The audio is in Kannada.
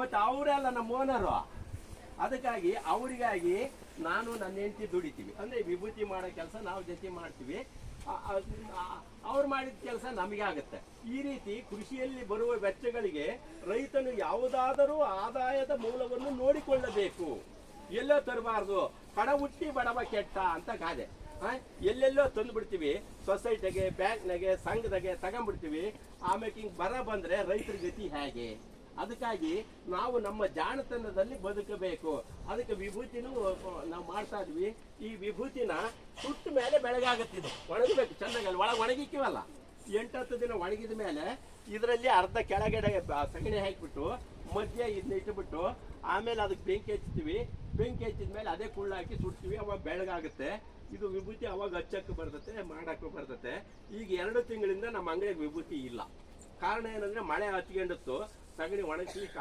ಮತ್ತೆ ಅವರೆಲ್ಲ ನಮ್ಮ ಓನರು ಅದಕ್ಕಾಗಿ ಅವರಿಗಾಗಿ ನಾನು ನನ್ನ ಹೆಂಡತಿ ದುಡಿತೀವಿ. ಅಂದ್ರೆ ವಿಭೂತಿ ಮಾಡೋ ಕೆಲಸ ನಾವು ಜೊತೆ ಮಾಡ್ತೀವಿ. ಅವ್ರು ಮಾಡಿದ ಕೆಲಸ ನಮಗೆ ಆಗುತ್ತೆ. ಈ ರೀತಿ ಕೃಷಿಯಲ್ಲಿ ಬರುವ ವೆಚ್ಚಗಳಿಗೆ ರೈತನು ಯಾವುದಾದರೂ ಆದಾಯದ ಮೂಲವನ್ನು ನೋಡಿಕೊಳ್ಳಬೇಕು. ಎಲ್ಲೋ ತರಬಾರ್ದು. ಕಡ ಹುಟ್ಟಿ ಬಡವ ಕೆಟ್ಟ ಅಂತ ಗಾದೆ. ಎಲ್ಲೆಲ್ಲೋ ತಂದು ಬಿಡ್ತೀವಿ ಸೊಸೈಟಿಗೆ, ಬ್ಯಾಂಕ್ನಾಗೆ, ಸಂಘದಾಗೆ ತಗೊಂಡ್ಬಿಡ್ತೀವಿ. ಆಮೇಲೆ ಹಿಂಗೆ ಬರ ಬಂದ್ರೆ ರೈತರ ಗತಿ ಹೇಗೆ? ಅದಕ್ಕಾಗಿ ನಾವು ನಮ್ಮ ಜಾಣತನದಲ್ಲಿ ಬದುಕಬೇಕು. ಅದಕ್ಕೆ ವಿಭೂತಿನೂ ನಾವು ಮಾಡ್ತಾ ಇದ್ವಿ. ಈ ವಿಭೂತಿನ ಸುಟ್ಟ ಮೇಲೆ ಬೆಳಗಾಗತ್ತಿದು. ಒಣಗಬೇಕು ಚೆನ್ನಾಗಿ ಒಳಗೆ ಒಣಗಿಕ್ಕಿವಲ್ಲ. ಎಂಟತ್ತು ದಿನ ಒಣಗಿದ ಮೇಲೆ ಇದರಲ್ಲಿ ಅರ್ಧ ಕೆಳಗಡೆ ಸಗಣಿ ಹಾಕಿಬಿಟ್ಟು, ಮಧ್ಯ ಇದನ್ನ ಇಟ್ಬಿಟ್ಟು, ಆಮೇಲೆ ಅದಕ್ಕೆ ಬೆಂಕಿ ಹಚ್ತೀವಿ. ಬೆಂಕಿ ಹಚ್ಚಿದ ಮೇಲೆ ಅದೇ ಕುಳ್ಳು ಹಾಕಿ ಸುಡ್ತೀವಿ. ಅವಾಗ ಬೆಳಗಾಗುತ್ತೆ. ಇದು ವಿಭೂತಿ ಅವಾಗ ಹಚ್ಚಕ್ಕೆ ಬರ್ತತೆ, ಮಾಡಕ್ಕೆ ಬರ್ತತೆ. ಈಗ ಎರಡು ತಿಂಗಳಿಂದ ನಮ್ಮ ಅಂಗಡಿಗೆ ವಿಭೂತಿ ಇಲ್ಲ. ಕಾರಣ ಏನಂದ್ರೆ ಮಳೆ ಹಚ್ಕೊಂಡಿತ್ತು ಸಗಣಿ ಒಣಗಿಸ್ಲಿಕ್ಕೆ